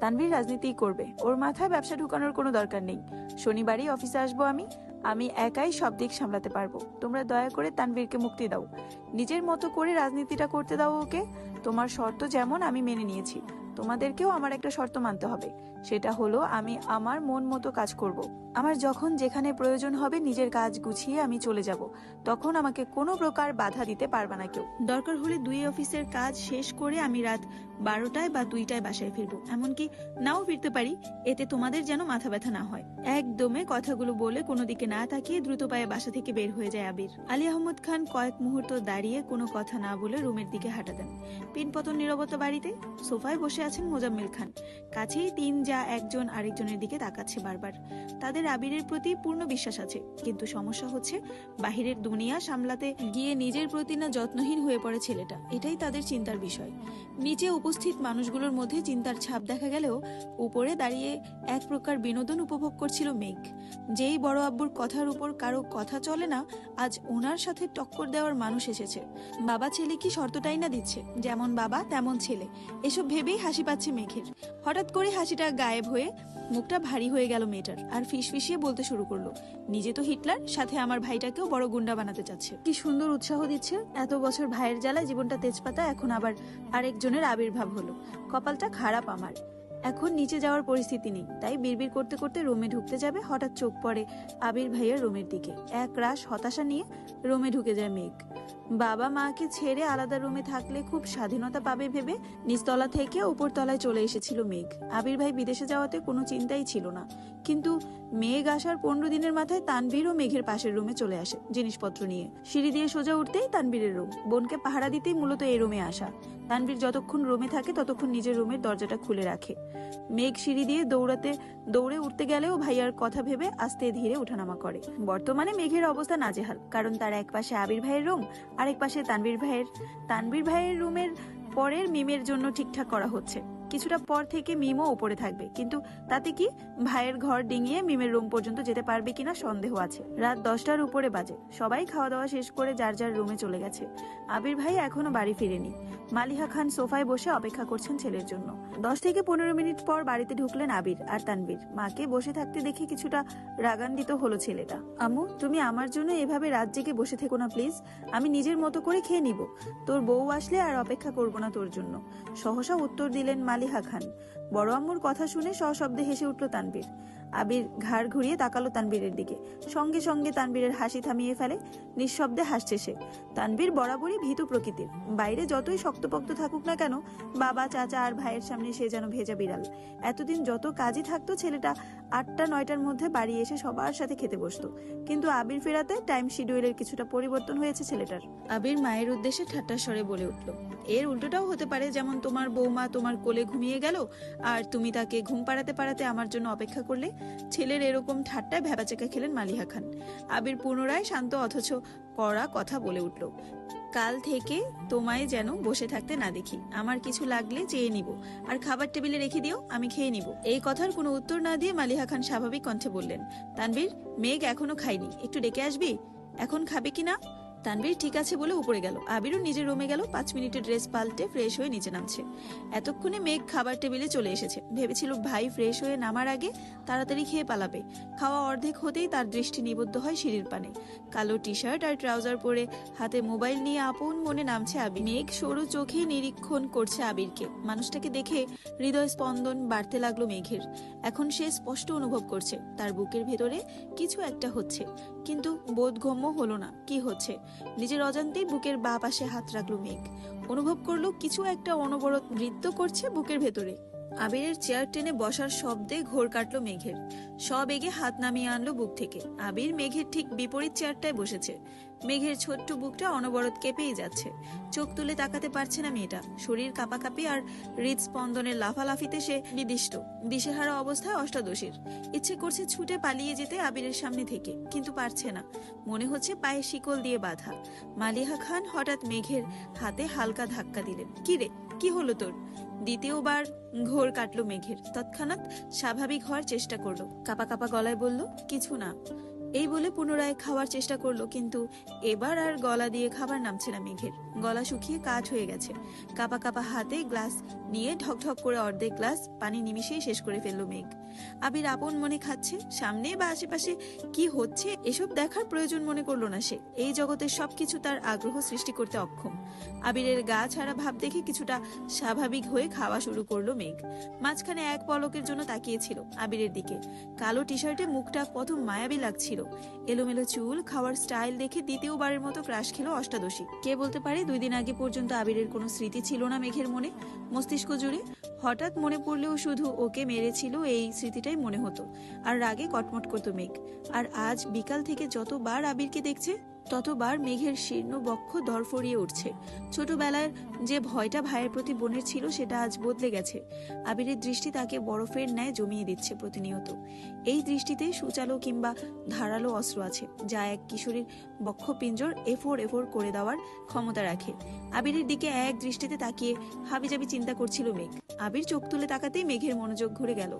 তানভীর রাজনীতি করবে। ওর মাথায় ব্যবসা ঢুকানোর কোনো দরকার নেই। শনিবারই অফিসে আসব আমি। আমি একাই সব দিক সামলাতে পারব। তোমরা দয়া করে তানভীরকে মুক্তি দাও। নিজের মতো করে রাজনীতিটা করতে দাও ওকে। তোমার শর্ত যেমন আমি মেনে নিয়েছি। তোমাদেরকেও আমার একটা শর্ত মানতে হবে। সেটা হলো, আমি আমার মন মতো কাজ করব। আমার যখন যেখানে প্রয়োজন হবে, নিজের কাজ গুছিয়ে আমি চলে যাব। তখন আমাকে কোনো প্রকার বাধা দিতে পারবে না কেউ। দরকার হলে দুই অফিসের কাজ শেষ করে আমি রাত বারোটায় বা দুইটায় বাসায় ফিরবো। এমনকি নাও ফিরতে পারি, এতে তোমাদের যেন মাথা ব্যথা না হয়। একদমে কথাগুলো বলে কোনো দিকে না তাকিয়ে দ্রুত পায়ে বাসা থেকে বের হয়ে যায় আবির। আলী আহমদ খান কয়েক মুহূর্ত দাঁড়িয়ে কোনো কথা না বলে রুমের দিকে হাঁটা দেন। পিনপতন নিরবতা বাড়িতে, সোফায় বসে আছেন মোজাম্মেল খান। কাছেই তিন যা একজন আরেকজনের দিকে তাকাচ্ছে বারবার। তাদের আবিরের প্রতি পূর্ণ বিশ্বাস আছে। কিন্তু সমস্যা হচ্ছে, বাহিরের দুনিয়া সামলাতে গিয়ে নিজের প্রতি না যত্নহীন হয়ে পড়ে ছেলেটা। এটাই তাদের চিন্তার বিষয়। নিচে উপস্থিত মানুষগুলোর মধ্যে চিন্তার ছাপ দেখা গেলেও উপরে দাঁড়িয়ে এক প্রকার বিনোদন উপভোগ করছিল মেঘ। যেই বড় আব্বুর কথার উপর কারও কথা চলে না, আজ ওনার সাথে টক্কর দেওয়ার মানুষ এসেছে। বাবা ছেলে কি শর্তটাই না দিচ্ছে? যেমন বাবা, তেমন ছেলে। এসব ভেবেই হাসি পাচ্ছে মেঘের। হঠাৎ করে হাসিটা গায়েব হয়ে মুখটা ভারী হয়ে গেল মেয়েটার আর ফিসফিসিয়ে বলতে শুরু করল, নিজে তো হিটলার, সাথে আমার ভাইটাকেও বড় গুন্ডা বানাতে চাচ্ছে। কি সুন্দর উৎসাহ দিচ্ছে। এত বছর ভাইয়ের জ্বালায় জীবনটা তেজপাতা, এখন আবার আরেকজনের আবির্ভাব হলো। কপালটা খারাপ আমার। এখন নিচে যাওয়ার পরিস্থিতি নেই, তাই বিড়বিড় করতে করতে রুমে ঢুকতে যাবে, হঠাৎ চোখ পড়ে আবির ভাইয়ের রুমের দিকে। এক রাশ হতাশা নিয়ে রুমে ঢুকে যায় মেঘ। বাবা মাকে ছেড়ে আলাদা রুমে থাকলে খুব স্বাধীনতা পাবে ভেবে নিচতলা থেকে উপরতলায় চলে এসেছিল মেঘ। আবির ভাই বিদেশে যাওয়াতে কোনো চিন্তাই ছিল না। কিন্তু মেঘ আসার পনেরো দিনের মাথায় তানবীরও মেঘের পাশের রুমে চলে আসে জিনিসপত্র নিয়ে। সিঁড়ি দিয়ে সোজা উঠতেই তানবীরের রুম। বোনকে পাহারা দিতেই মূলত এই রুমে আসা। তানবীর যতক্ষণ রুমে থাকে ততক্ষণ নিজের রুমের দরজাটা খুলে রাখে। মেঘ সিঁড়ি দিয়ে দৌড়াতে, দৌড়ে উঠতে গেলেও ভাইয়ার কথা ভেবে আস্তে ধীরে ওঠানামা করে। বর্তমানে মেঘের অবস্থা নাজেহাল, কারণ তার এক পাশে আবির ভাইয়ের রুম আরেক পাশে তানবীর ভাইয়ের তানবীর ভাইয়ের রুমের পরের মিমের জন্য ঠিকঠাক করা হচ্ছে। কিছুটা পর থেকে মিমও উপরে থাকবে। কিন্তু তাতে কি? ভাইয়ের ঘর ডিঙিয়ে মিমের রুম পর্যন্ত যেতে পারবে কিনা সন্দেহ আছে। রাত দশটার উপরে বাজে। সবাই খাওয়া দাওয়া শেষ করে যার যার রুমে চলে গেছে। আবির ভাই এখনও বাড়ি ফিরেনি। মালিহা খান সোফায় বসে অপেক্ষা করছেন ছেলের জন্য। দশ থেকে পনেরো মিনিট পর বাড়িতে ঢুকলেন আবির আর তানবীর মাকে বসে থাকতে দেখে কিছুটা রাগান্বিত হলো ছেলেটা। আম্মু, তুমি আমার জন্য এভাবে রাত জেগে বসে থেকো না প্লিজ। আমি নিজের মতো করে খেয়ে নিব। তোর বউ আসলে আর অপেক্ষা করব না তোর জন্য। সহসা উত্তর দিলেন মালিহা খান। বড় আম্মুর কথা শুনে সশব্দে হেসে উঠল তানবীর। আবির ঘাড় ঘুরিয়ে তাকালো তানবীরের দিকে। সঙ্গে সঙ্গে তানবীরের হাসি থামিয়ে ফেলে, নিঃশব্দে হাসছে সে। তানবীর বরাবরই ভীতু প্রকৃতির। বাইরে যতই শক্তপক্ত থাকুক না কেন, বাবা, চাচা আর ভাইয়ের সামনে সে যেন ভেজা বিড়াল। এতদিন যত কাজই থাকতো ছেলেটা আটটা, নয়টার মধ্যে বাড়ি এসে সবার সাথে খেতে বসতো। কিন্তু আবির ফেরাতে টাইম শিডিউলের কিছুটা পরিবর্তন হয়েছে ছেলেটার। আবির মায়ের উদ্দেশ্যে ঠাট্টার স্বরে বলে উঠল, এর উল্টোটাও হতে পারে যেমন তোমার বৌমা তোমার কোলে ঘুমিয়ে গেল, আর তুমি তাকে ঘুম পাড়াতে পাড়াতে আমার জন্য অপেক্ষা করলে? ছেলের এরকম ঠাট্টায় ভেবাচেকা খেলেন মালিহা খান। আবির পুনরায় শান্ত অথচ কড়া কথা বলে উঠল কাল থেকে তোমায় যেন বসে থাকতে না দেখি। আমার কিছু লাগলে চেয়ে নিব। আর খাবার টেবিলে রেখে দিও, আমি খেয়ে নিব। এই কথার কোনো উত্তর না দিয়ে মালিহা খান স্বাভাবিক কণ্ঠে বললেন তানবীর মেঘ এখনও খাইনি একটু ডেকে আসবি? এখন খাবে কি না? তানবীর ঠিক আছে বলে উপরে গেল। আবিরও নিজের রুমে গেল, পাঁচ মিনিটে ড্রেস পাল্টে ফ্রেশ হয়ে নিচে নামছে। এতক্ষণে মেঘ খাবার টেবিলে চলে এসেছে। ভেবেছিল ভাই ফ্রেশ হয়ে নামার আগে তাড়াতাড়ি খেয়ে পালাবে। খাওয়া অর্ধেক হতেই তার দৃষ্টি নিবদ্ধ হয় সিঁড়ির পানে। কালো টি শার্ট আর ট্রাউজার পরে হাতে মোবাইল নিয়ে আপন মনে নামছে আবির। মেঘ সরু চোখে নিরীক্ষণ করছে আবিরকে। মানুষটাকে দেখে হৃদয় স্পন্দন বাড়তে লাগল মেঘের। এখন সে স্পষ্ট অনুভব করছে, তার বুকের ভেতরে কিছু একটা হচ্ছে। কিন্তু বোধগম্য হলো না, কি হচ্ছে? নিজের অজান্তেই বুকের বা পাশে হাত রাখল মেঘ। অনুভব করল কিছু একটা অনবরত নৃত্য করছে বুকের ভেতরে। আবিরের চেয়ার টেনে বসার শব্দে ঘোর কাটলো মেঘের। সব এগে হাত নামিয়ে আনলো বুক থেকে। আবির মেঘের ঠিক বিপরীত চেয়ারটায় বসেছে। মেঘের ছোট্ট বুকটা অনবরত কেঁপেই যাচ্ছে। চোখ তুলে তাকাতে পারছে না মেয়েটা। শরীর কাঁপাকাঁপি আর হৃদস্পন্দনের লাফালাফিতে সে নির্দিষ্ট। দিশেহারা অবস্থায় অষ্টাদশীর। ইচ্ছে করছে ছুটে পালিয়ে যেতে আবিরের সামনে থেকে, কিন্তু পারছে না। মনে হচ্ছে পায়ে শিকল দিয়ে বাঁধা। মালিহা খান হঠাৎ মেঘের হাতে হালকা ধাক্কা দিলেন। কি রে? কি হলো তোর? দ্বিতীয়বার ঘোর কাটলো মেঘের। তৎক্ষণাৎ স্বাভাবিক হওয়ার চেষ্টা করল। কাপা কাপা গলায় বলল, কিছু না। এই বলে পুনরায় খাওয়ার চেষ্টা করল, কিন্তু এবার আর গলা দিয়ে খাবার নামছে না মেঘের। গলা শুকিয়ে কাজ হয়ে গেছে। কাপা কাপা হাতে গ্লাস নিয়ে ঢকঢক করে অর্ধেক গ্লাস পানি নিমিশেই শেষ করে ফেলল মেঘ। আবির আপন মনে খাচ্ছে, সামনে বা আশেপাশে কি হচ্ছে, এসব দেখার প্রয়োজন মনে করল না সে। এই জগতের সবকিছু তার আগ্রহ সৃষ্টি করতে অক্ষম। আবিরের গা ছাড়া ভাব দেখে কিছুটা স্বাভাবিক হয়ে খাওয়া শুরু করল মেঘ। মাঝখানে এক পলকের জন্য তাকিয়েছিল আবিরের দিকে। কালো টি শার্টে মুখটা কত মায়াবী লাগছিল। এলোমেলো চুল, খাওয়ার স্টাইল দেখে দ্বিতীয়বারের মতো ক্রাশ খেলো অষ্টাদশী। কে বলতে পারে দুই দিন আগে পর্যন্ত আবিরের কোনো স্মৃতি ছিল না মেঘের মনে? মস্তিষ্ক জুড়ে হঠাৎ মনে পড়লেও শুধু ওকে মেরেছিল এই স্মৃতিটাই মনে হতো। আর রাগে কটমট করতো মেঘ। আর আজ বিকাল থেকে যতবার আবিরকে দেখছে ততবার মেঘের শীর্ণ বক্ষ দরফরিয়ে উঠছে। ছোটবেলার যে ভয়টা ভাইয়ের প্রতি বোনের ছিল, সেটা আজ বদলে গেছে। আবিরের দৃষ্টি তাকে বরফের ন্যায় জমিয়ে দিচ্ছে প্রতিনিয়ত। এই দৃষ্টিতে সুচালো কিংবা ধারালো অস্ত্র আছে, যা এক কিশোরীর বক্ষ পিঞ্জর এফোর এফোর করে দেওয়ার ক্ষমতা রাখে। আবিরের দিকে এক দৃষ্টিতে তাকিয়ে হাবিজাবি চিন্তা করছিল মেঘ। আবির চোখ তুলে তাকাতেই মেঘের মনোযোগ ঘুরে গেল।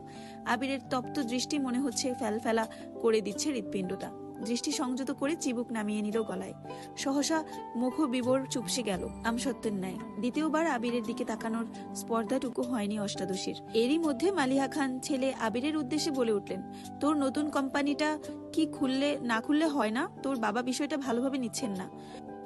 আবিরের তপ্ত দৃষ্টি মনে হচ্ছে ফেলফেলা করে দিচ্ছে হৃৎপিণ্ডটা। দৃষ্টি সংযত করে চিবুক নামিয়ে নিল গলায়। সহসা মুখ বিবর চুপসে গেল। আমসত্বের ন্যায়। দ্বিতীয়বার আবিরের দিকে তাকানোর স্পর্ধাটুকু হয়নি অষ্টাদশীর। এরই মধ্যে মালিহা খান ছেলে আবিরের উদ্দেশ্যে বলে উঠলেন, তোর নতুন কোম্পানিটা কি খুললে না খুললে হয় না? তোর বাবা বিষয়টা ভালোভাবে নিচ্ছেন না।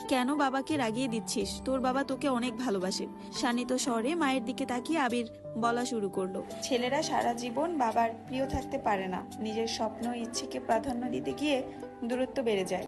কেন বাবাকে রাগিয়ে দিচ্ছিস? তোর বাবা তোকে অনেক ভালোবাসে। শানিত স্বরে মায়ের দিকে তাকিয়ে আবির বলা শুরু করল, ছেলেরা সারা জীবন বাবার প্রিয় থাকতে পারে না। নিজের স্বপ্ন, ইচ্ছেকে প্রাধান্য দিতে গিয়ে দূরত্ব বেড়ে যায়।